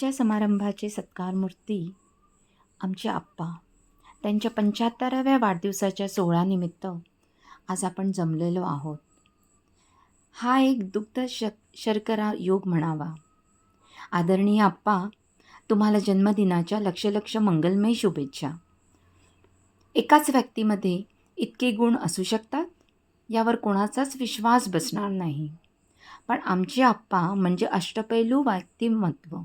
आजच्या समारंभाचे सत्कारमूर्ती आमचे आप्पा. त्यांच्या पंच्याहत्तराव्या वाढदिवसाच्या सोहळ्यानिमित्त आज आपण जमलेलो आहोत. हा एक दुग्ध श शर्करा योग म्हणावा. आदरणीय आप्पा तुम्हाला जन्मदिनाच्या लक्ष लक्ष मंगलमय शुभेच्छा. एकाच व्यक्तीमध्ये इतके गुण असू शकतात? यावर कोणाचाच विश्वास बसणार नाही. पण आमचे आप्पा म्हणजे अष्टपैलू व्यक्तिमत्व.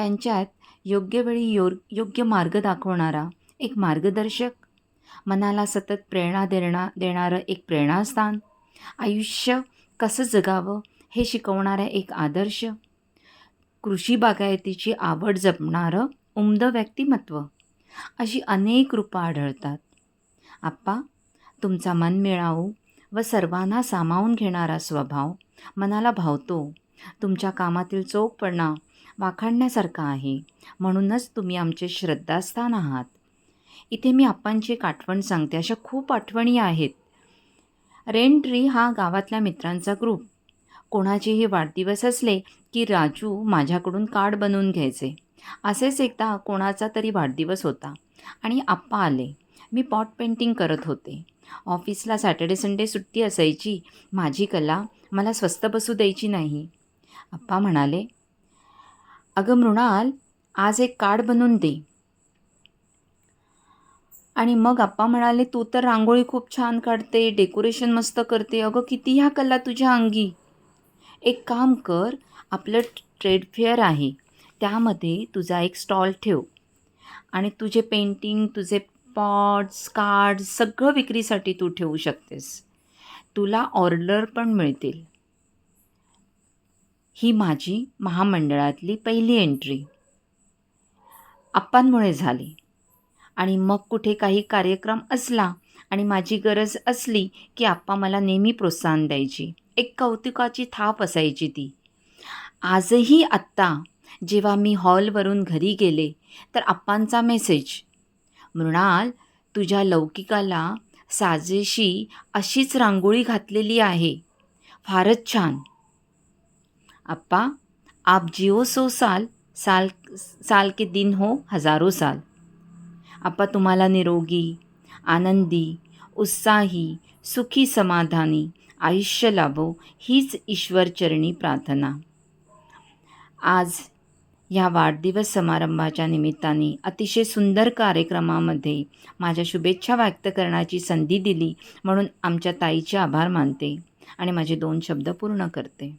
त्यांच्यात योग्य वेळी यो योग्य मार्ग दाखवणारा एक मार्गदर्शक. मनाला सतत प्रेरणा देणा देणारं एक प्रेरणास्थान. आयुष्य कसं जगावं हे शिकवणारा एक आदर्श. कृषी बागायतीची आवड जपणारं उमदं व्यक्तिमत्व. अशी अनेक रूपं आढळतात. आप्पा तुमचा मनमिळावू व सर्वांना सामावून घेणारा स्वभाव मनाला भावतो. तुमच्या कामातील चोखपणा वाखाणण्यासारखा आहे. म्हणूनच तुम्ही आमचे श्रद्धास्थान आहात. इथे मी आप्पांची एक आठवण सांगते. अशा खूप आठवणी आहेत. रेंट्री हा गावातल्या मित्रांचा ग्रुप. कोणाचेही वाढदिवस असले की राजू माझ्याकडून कार्ड बनवून घ्यायचे. असेच एकदा कोणाचा तरी वाढदिवस होता आणि आप्पा आले. मी पॉट पेंटिंग करत होते. ऑफिसला सॅटर्डे संडे सुट्टी असायची. माझी कला मला स्वस्त बसू द्यायची नाही. आप्पा म्हणाले अगं मृणाल आज एक कार्ड बनवून दे. आणि मग आप्पा म्हणाले तू तर रांगोळी खूप छान काढते डेकोरेशन मस्त करते. अगं किती ह्या कला तुझ्या अंगी. एक काम कर आपलं ट्रेड फेअर आहे त्यामध्ये तुझा एक स्टॉल ठेव. आणि तुझे पेंटिंग तुझे पॉट्स कार्ड्स सगळं विक्रीसाठी तू ठेवू शकतेस. तुला ऑर्डर पण मिळतील. ही माझी महामंडळातली पहिली एंट्री आप्पांमुळे झाली. आणि मग कुठे काही कार्यक्रम असला आणि माझी गरज असली की आप्पा मला नेहमी प्रोत्साहन द्यायची. एक कौतुकाची थाप असायची ती. आजही आत्ता जेव्हा मी हॉलवरून घरी गेले तर आप्पांचा मेसेज मृणाल तुझ्या लौकिकाला साजेशी अशीच रांगोळी घातलेली आहे. फारच छान. अप्पा आप जिओ सो साल साल साल के दिन हो हजारो साल। अप्पा तुम्हाला निरोगी आनंदी उत्साही सुखी समाधानी आयुष्य लाभो हीच ईश्वरचरणी प्रार्थना। आज ह्या वाढदिवस समारंभाच्या निमित्ताने अतिशय सुंदर कार्यक्रमामध्ये माझ्या शुभेच्छा व्यक्त करण्याची संधी दिली म्हणून आमच्या ताईचे आभार मानते आणि माझे दोन शब्द पूर्ण करते.